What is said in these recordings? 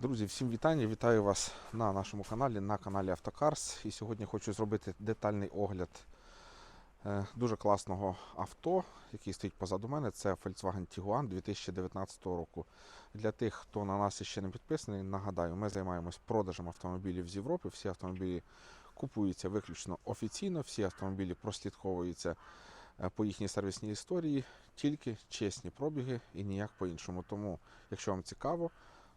Друзі, всім вітання! Вітаю вас на нашому каналі, на каналі Автокарс. І сьогодні хочу зробити детальний огляд е, дуже класного авто, який стоїть позаду мене. Це Volkswagen Tiguan 2019 року. Для тих, хто на нас ще не підписаний, нагадаю, ми займаємось продажем автомобілів з Європи. Всі автомобілі купуються виключно офіційно, всі автомобілі прослідковуються е, по їхній сервісній історії, тільки чесні пробіги і ніяк по-іншому. Тому, якщо вам цікаво,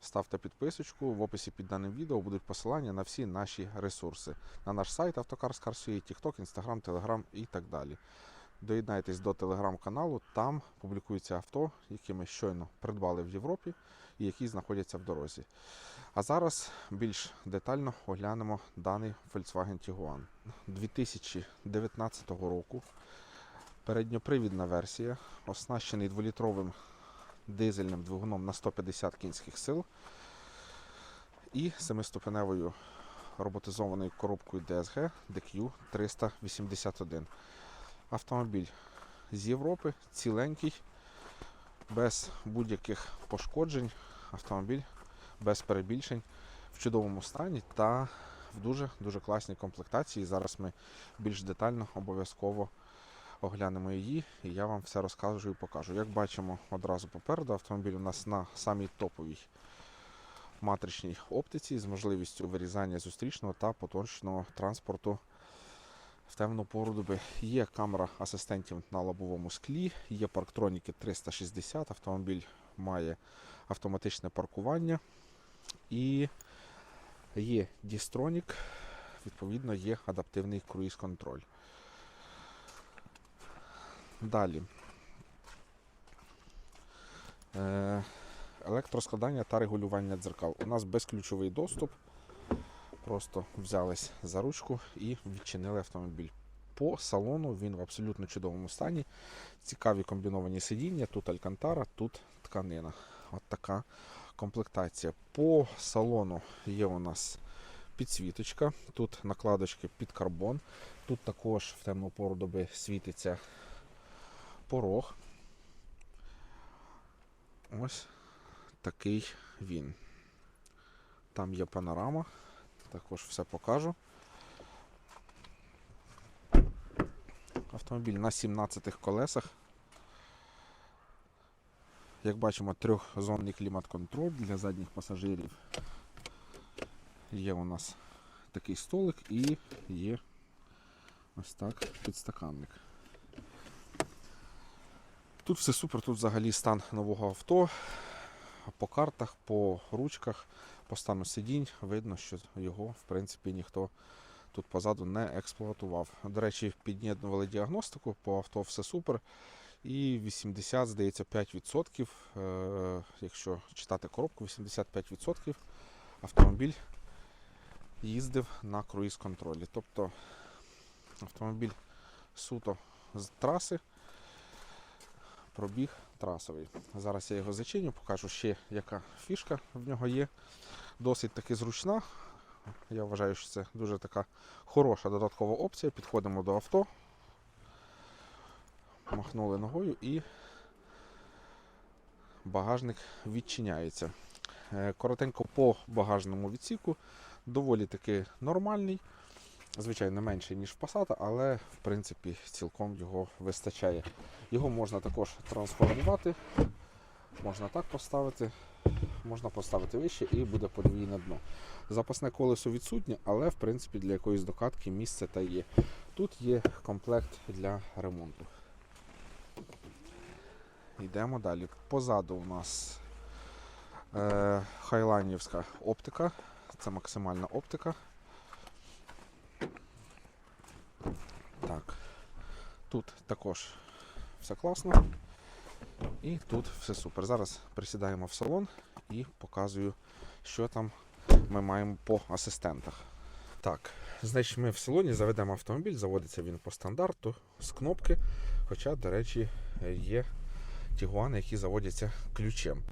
ставте підписочку. В описі під даним відео будуть посилання на всі наші ресурси. На наш сайт Автокарс.Car.ua, TikTok, Instagram, Telegram і так далі. Доєднайтесь до телеграм-каналу, там публікуються авто, які ми щойно придбали в Європі і які знаходяться в дорозі. А зараз більш детально оглянемо даний Volkswagen Tiguan 2019 року. Передньопривідна версія, оснащений 2-літровим дизельним двигуном на 150 кінських сил і семиступеневою роботизованою коробкою DSG DQ 381. Автомобіль з Європи, ціленький, без будь-яких пошкоджень. Автомобіль без перебільшень в чудовому стані та в дуже дуже класній комплектації. Зараз ми більш детально обов'язково оглянемо її, і я вам все розкажу і покажу. Як бачимо, одразу попереду автомобіль у нас на самій топовій матричній оптиці з можливістю вирізання зустрічного та поточного транспорту в темну пору доби. Є камера асистентів на лобовому склі, є парктроніки 360, автомобіль має автоматичне паркування і є дістронік, відповідно, є адаптивний круїз-контроль. Далі. Е, Електроскладання та регулювання дзеркал. У нас безключовий доступ. Просто взялись за ручку і відчинили автомобіль. По салону він в абсолютно чудовому стані. Цікаві комбіновані сидіння. Тут алькантара, тут тканина. От така комплектація. По салону є у нас підсвіточка, тут накладочки під карбон. Тут також в темну пору доби світиться порог. Ось такий він. Там є панорама, також все покажу. Автомобіль на 17 колесах. Як бачимо, трьохзонний клімат-контроль для задніх пасажирів. Є у нас такий столик і є ось так підстаканник. Тут все супер, тут взагалі стан нового авто. По картах, по ручках, по стану сидінь видно, що його в принципі ніхто тут позаду не експлуатував. До речі, під'єднували діагностику, по авто все супер. І 80, здається, 5%, е, якщо читати коробку, 85% автомобіль їздив на круїз-контролі. Тобто автомобіль суто з траси пробіг трасовий. Зараз я його зачиню, покажу ще, яка фішка в нього є. Досить таки зручна. Я вважаю, що це дуже така хороша додаткова опція. Підходимо до авто, махнули ногою і багажник відчиняється. Е, Коротенько по багажному відсіку, доволі таки нормальний. Звичайно, менший, ніж в Passat, але в принципі цілком його вистачає. Його можна також трансформувати, можна так поставити, можна поставити вище і буде подвійне дно. Запасне колесо відсутнє, але в принципі для якоїсь докатки місце та є. Тут є комплект для ремонту. Йдемо далі. Позаду у нас е, хайлайнівська оптика, це максимальна оптика. Так. Тут також все класно. І тут все супер. Зараз присідаємо в салон і показую, що там ми маємо по асистентах. Так, значить, ми в салоні заведемо автомобіль, заводиться він по стандарту з кнопки. Хоча, до речі, є тігуани, які заводяться ключем.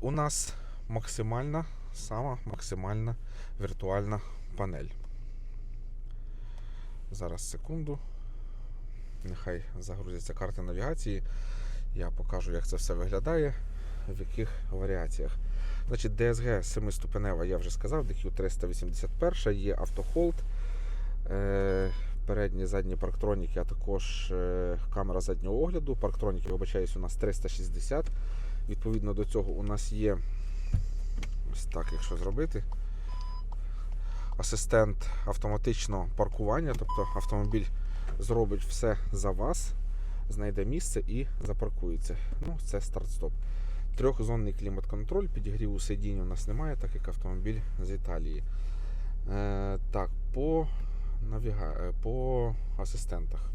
У нас максимальна, сама максимальна віртуальна панель. Зараз секунду. Нехай загрузяться карти навігації. Я покажу, як це все виглядає, в яких варіаціях. Значить, DSG 7-ступенева, я вже сказав, DQ 381, є автохолд, е, передні задні парктроніки, а також е, камера заднього огляду. Парктроніки, вибачаюсь, у нас 360. Відповідно до цього у нас є ось так, якщо зробити. Асистент автоматичного паркування, тобто автомобіль зробить все за вас, знайде місце і запаркується. Ну, це старт-стоп. Трьохзонний клімат-контроль, підігріву сидінь у нас немає, так як автомобіль з Італії. Е, так, по, навіга... е, по асистентах.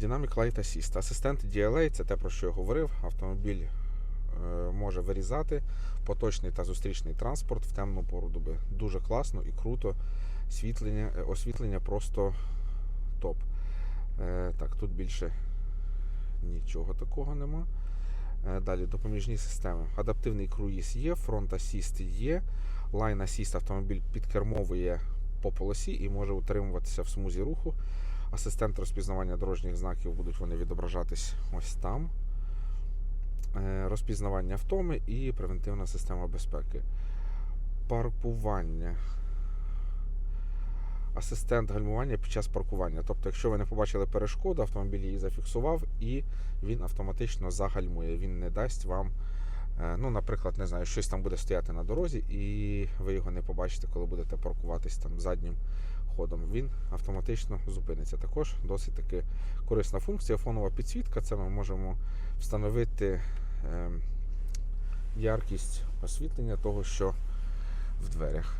Dynamic Light Assist. Асистент DLA це те, про що я говорив. Автомобіль е, може вирізати поточний та зустрічний транспорт в темну пору доби. Дуже класно і круто. Світлення, е, освітлення просто топ. Е, так, тут більше нічого такого нема. Е, Далі допоміжні системи. Адаптивний круїз є, фронт асіст є, лайн асіст автомобіль підкермовує по полосі і може утримуватися в смузі руху. Асистент розпізнавання дорожніх знаків будуть вони відображатись ось там. Розпізнавання втоми і превентивна система безпеки. Паркування. Асистент гальмування під час паркування. Тобто, якщо ви не побачили перешкоду, автомобіль її зафіксував і він автоматично загальмує. Він не дасть вам, е, ну, наприклад, не знаю, щось там буде стояти на дорозі, і ви його не побачите, коли будете паркуватись там заднім ходом. Він автоматично зупиниться. Також досить таки корисна функція. Фонова підсвітка. Це ми можемо встановити е, яркість освітлення того, що в дверях.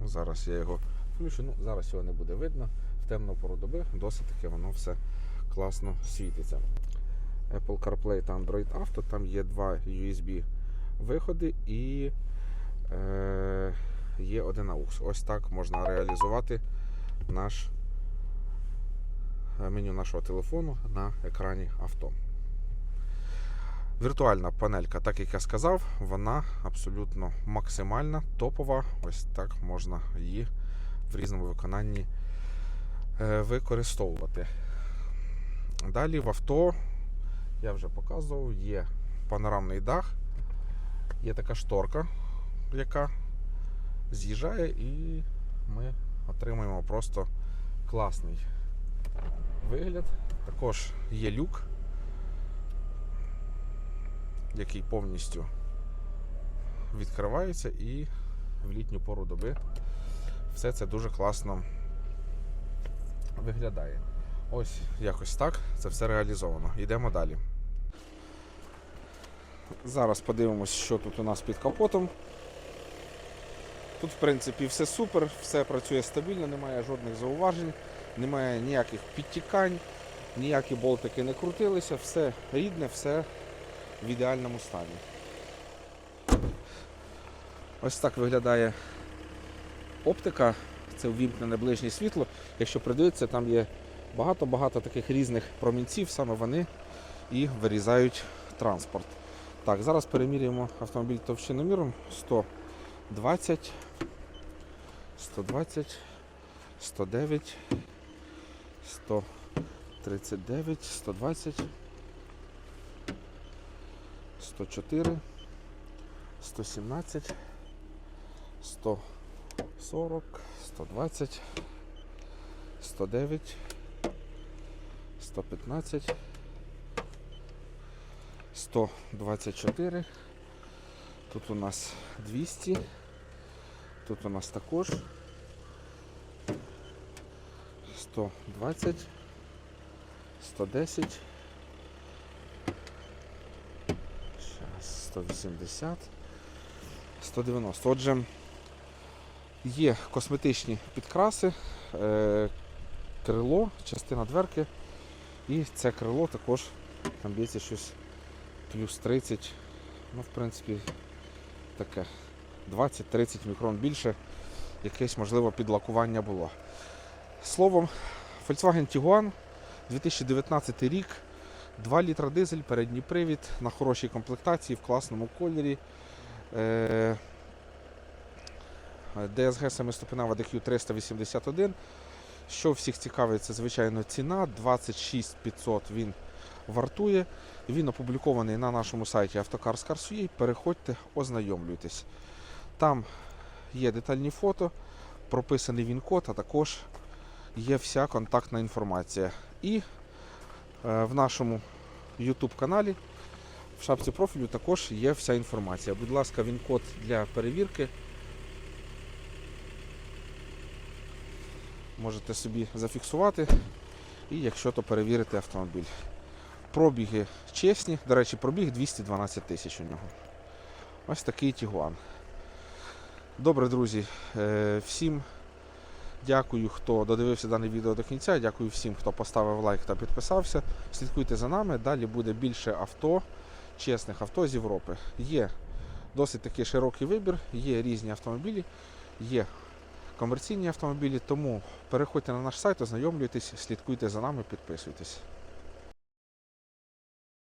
Ну, Зараз я його включу. Ну, зараз його не буде видно. В темну пору доби досить таки воно все класно світиться. Apple CarPlay та Android Auto. Там є два USB виходи і е, є один AUX. Ось так можна реалізувати наш е, меню нашого телефону на екрані авто. Віртуальна панелька, так як я сказав, вона абсолютно максимальна, топова. Ось так можна її в різному виконанні е, використовувати. Далі в авто, я вже показував, є панорамний дах, є така шторка, яка з'їжджає, і ми отримуємо просто класний вигляд. Також є люк, який повністю відкривається і в літню пору доби все це дуже класно виглядає. Ось якось так це все реалізовано. Йдемо далі. Зараз подивимось, що тут у нас під капотом. Тут, в принципі, все супер, все працює стабільно, немає жодних зауважень, немає ніяких підтікань, ніякі болтики не крутилися, все рідне, все в ідеальному стані. Ось так виглядає оптика, це увімкнене ближнє світло. Якщо придивитися, там є багато-багато таких різних промінців, саме вони і вирізають транспорт. Так, зараз перемірюємо автомобіль товщиноміром 120, 120, 109, 139, 120, 104, 117, 140, 120, 109, 115, 124. Тут у нас 200. Тут у нас також 120, 110, Щас, 180, 190. Отже, є косметичні підкраси, е, крило, частина дверки. І це крило також там б'ється щось плюс 30. Ну, в принципі, таке 20-30 мікрон більше. Якесь, можливо, підлакування було. Словом, Volkswagen Tiguan 2019 рік, 2 літра дизель, передній привід на хорошій комплектації, в класному кольорі. DSG 7-ступенева DQ 381. Що всіх цікавить, це звичайно ціна. 26 500 він вартує. Він опублікований на нашому сайті Автокарс Cars.ua. Переходьте, ознайомлюйтесь. Там є детальні фото, прописаний він-код, а також є вся контактна інформація. І е, в нашому YouTube каналі в шапці профілю також є вся інформація. Будь ласка, він-код для перевірки. Можете собі зафіксувати і якщо то перевірити автомобіль. Пробіги чесні, до речі, пробіг 212 тисяч у нього. Ось такий Тігуан. Добре, друзі, е, всім дякую, хто додивився дане відео до кінця. Дякую всім, хто поставив лайк та підписався. Слідкуйте за нами. Далі буде більше авто, чесних авто з Європи. Є досить такий широкий вибір, є різні автомобілі, є комерційні автомобілі. Тому переходьте на наш сайт, ознайомлюйтесь, слідкуйте за нами, підписуйтесь.